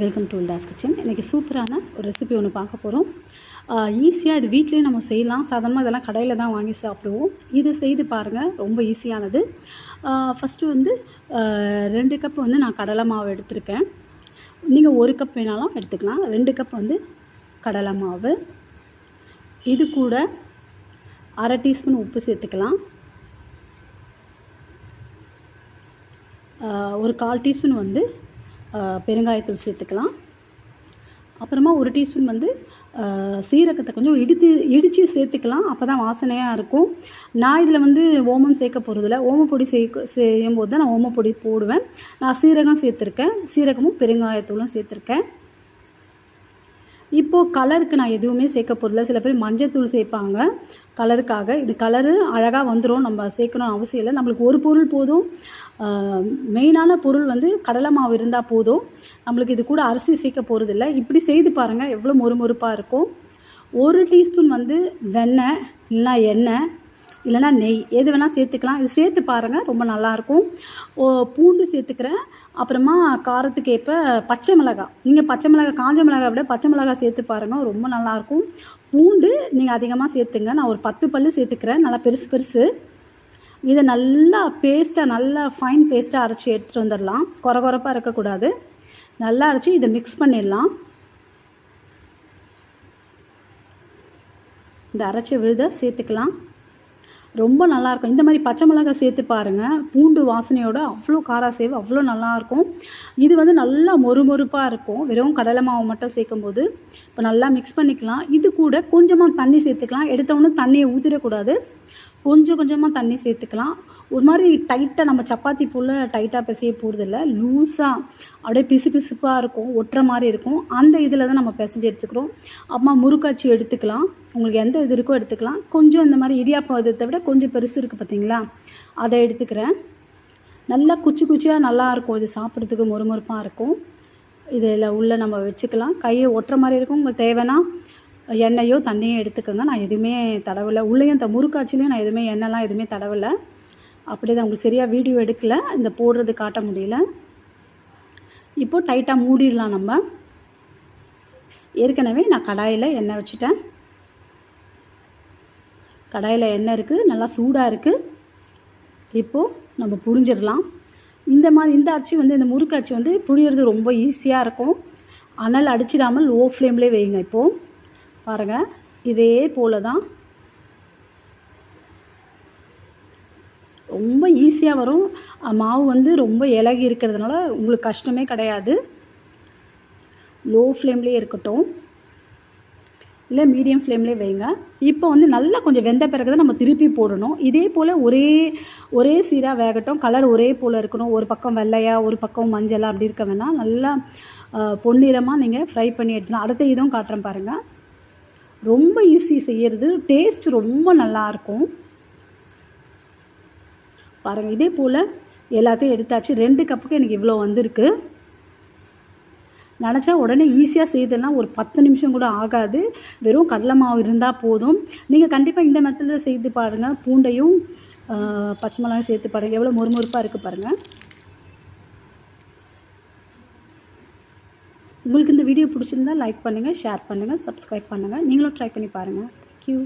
Welcome to toss kitchen இன்றைக்கி சூப்பரான ஒரு ரெசிபி ஒன்று பார்க்க போகிறோம் ஈஸியாக இது வீட்லேயே நம்ம செய்யலாம். சாதாரணமாக இதெல்லாம் கடையில் தான் வாங்கி சாப்பிடுவோம். இது செய்து பாருங்கள் ரொம்ப ஈஸியானது ஃபஸ்ட்டு வந்து ரெண்டு கப் வந்து நான் கடலை மாவு எடுத்திருக்கேன். நீங்கள் ஒரு கப் வேணாலும் எடுத்துக்கலாம். ரெண்டு கப் வந்து கடலை மாவு. இது கூட அரை டீஸ்பூன் உப்பு சேர்த்துக்கலாம். ஒரு கால் டீஸ்பூன் வந்து பெருங்காயத்தூள் சேர்த்துக்கலாம். அப்புறமா ஒரு டீஸ்பூன் வந்து சீரகத்தை கொஞ்சம் இடித்து இடித்து சேர்த்துக்கலாம். அப்போ தான் வாசனையாக இருக்கும். நான் இதில் வந்து ஓமம் சேர்க்க போகிறதில்ல ஓமப்பொடி சேர்க்க செய்யும் போது தான் நான் ஓமப்பொடி போடுவேன். நான் சீரகம் சேர்த்துருக்கேன். சீரகமும் பெருங்காயத்தூளும் சேர்த்துருக்கேன். இப்போது கலருக்கு நான் எதுவுமே சேர்க்க போகிறதில்ல சில பேர் மஞ்சத்தூள் சேர்ப்பாங்க. கலருக்காக. இது கலரு அழகாக வந்துடும் நம்ம சேர்க்கணும் அவசியம் இல்லை. நம்மளுக்கு ஒரு பொருள் போதும். மெயினான பொருள் வந்து கடலை மாவு இருந்தால் போதும். நம்மளுக்கு இது கூட அரிசி சேர்க்க போகிறதில்ல இப்படி செய்து பாருங்கள் எவ்வளோ மொறுமொறுப்பாக இருக்கும். ஒரு டீஸ்பூன் வந்து வெண்ணெய் இல்லைனா எண்ணெய் இல்லைனா நெய் எது வேணால் சேர்த்துக்கலாம். இது சேர்த்து பாருங்கள் ரொம்ப நல்லாயிருக்கும். ஓ பூண்டு சேர்த்துக்கிறேன். அப்புறமா காரத்துக்கு ஏற்ப பச்சை மிளகாய். நீங்கள் பச்சை மிளகாய் காஞ்ச மிளகாய் விட பச்சை மிளகாய் சேர்த்து பாருங்கள் ரொம்ப நல்லாயிருக்கும். பூண்டு நீங்கள் அதிகமாக சேர்த்துங்க. நான் ஒரு பத்து பல்லு சேர்த்துக்கிறேன் நல்லா பெருசு பெருசு. இதை நல்லா பேஸ்ட்டாக நல்லா ஃபைன் பேஸ்ட்டாக அரைச்சி எடுத்துகிட்டு வந்துடலாம். குறை குறைப்பாக இருக்கக்கூடாது. நல்லா அரைச்சி இதை மிக்ஸ் பண்ணிடலாம். இந்த அரைச்ச விழுதை சேர்த்துக்கலாம். ரொம்ப நல்லாயிருக்கும். இந்த மாதிரி பச்சை மிளகாய் சேர்த்து பாருங்கள் பூண்டு வாசனையோட அவ்வளோ காரா சேவை அவ்வளோ நல்லாயிருக்கும். இது வந்து நல்லா மொறுமொறுப்பாக இருக்கும். வெறும் கடலை மாவு மட்டும் சேர்க்கும்போது இப்போ நல்லா மிக்ஸ் பண்ணிக்கலாம். இது கூட கொஞ்சமாக தண்ணி சேர்த்துக்கலாம். எடுத்தவொன்னே தண்ணியை ஊற்றிடக்கூடாது கொஞ்சம் கொஞ்சமாக தண்ணி சேர்த்துக்கலாம். ஒரு மாதிரி டைட்டாக நம்ம சப்பாத்தி போல் டைட்டாக பிசைய போகிறதில்ல லூஸாக அப்படியே பிசு பிசுப்பாக இருக்கும் ஒட்டுற மாதிரி இருக்கும். அந்த இதில் தான் நம்ம பிசைஞ்சு எடுத்துக்கிறோம். அம்மா முறுக்காச்சி எடுத்துக்கலாம். உங்களுக்கு எந்த இது இருக்கோ எடுத்துக்கலாம். கொஞ்சம் இந்த மாதிரி இடியாப்பம் இதை விட கொஞ்சம் பெருசு இருக்குது பார்த்தீங்களா அதை எடுத்துக்கிறேன். நல்லா குச்சி குச்சியாக நல்லாயிருக்கும் இது சாப்பிட்றதுக்கு மொறுமொறுப்பாக இருக்கும். இதில் உள்ளே நம்ம வச்சுக்கலாம். கையை ஒட்டுற மாதிரி இருக்கும். உங்களுக்கு தேவைன்னா எண்ணெயோ தண்ணியோ எடுத்துக்கோங்க. நான் எதுவுமே தடவலை. உள்ளேயும் இந்த முறுக்காச்சிலையும் நான் எதுவுமே எண்ணெய்லாம் எதுவுமே தடவலை. அப்படியே தான் உங்களுக்கு சரியாக வீடியோ எடுக்கலை. இந்த போடுறது காட்ட முடியல. இப்போது டைட்டாக மூடிடலாம் நம்ம. ஏற்கனவே நான் கடாயில் எண்ணெய் வச்சுட்டேன். கடாயில் எண்ணெய் இருக்குது நல்லா சூடாக இருக்குது இப்போது நம்ம புழிஞ்சிடலாம். இந்த மாதிரி இந்த அச்சு வந்து இந்த முறுக்கு அச்சு வந்து புழியறது ரொம்ப ஈஸியாக இருக்கும். அனல் அடிச்சிடாமல் லோ ஃப்ளேம்லேயே வைங்க இப்போது பாருங்கள் இதே போல தான் ரொம்ப ஈஸியாக வரும். மாவு வந்து ரொம்ப இலகி இருக்கிறதுனால உங்களுக்கு கஷ்டமே கிடையாது. லோ ஃப்ளேம்லேயே இருக்கட்டும். இல்லை மீடியம் ஃப்ளேம்லேயே வைங்க. இப்போ வந்து நல்லா கொஞ்சம் வெந்த பிறகு தான் நம்ம திருப்பி போடணும். இதே போல் ஒரே ஒரே சீராக வேகட்டும். கலர் ஒரே போல் இருக்கணும். ஒரு பக்கம் வெள்ளையாக ஒரு பக்கம் மஞ்சளாக அப்படி இருக்க வேணாம். நல்லா பொன்னிறமாக நீங்கள் ஃப்ரை பண்ணி எடுத்துலாம் அடுத்த இதுவும் காட்டுறேன் பாருங்கள் ரொம்ப ஈஸி செய்கிறது டேஸ்ட் ரொம்ப நல்லாயிருக்கும் பாருங்கள் இதே போல் எல்லாத்தையும் எடுத்தாச்சு. ரெண்டு கப்புக்கு எனக்கு இவ்வளோ வந்திருக்கு. நினச்சா உடனே ஈஸியாக செய்தெல்லாம் ஒரு பத்து நிமிஷம் கூட ஆகாது. வெறும் கடலை மாவு இருந்தால் போதும். நீங்கள் கண்டிப்பாக இந்த மெத்தடில் செய்து பாருங்கள் பூண்டையும் பச்சை மிளகாயும் சேர்த்து பாருங்கள் எவ்வளோ மொறுமொறுப்பாக இருக்குது பாருங்கள் உங்களுக்கு இந்த வீடியோ பிடிச்சிருந்தா லைக் பண்ணுங்கள் ஷேர் பண்ணுங்கள் சப்ஸ்கிரைப் பண்ணுங்கள் நீங்களும் ட்ரை பண்ணி பாருங்கள் தேங்க்யூ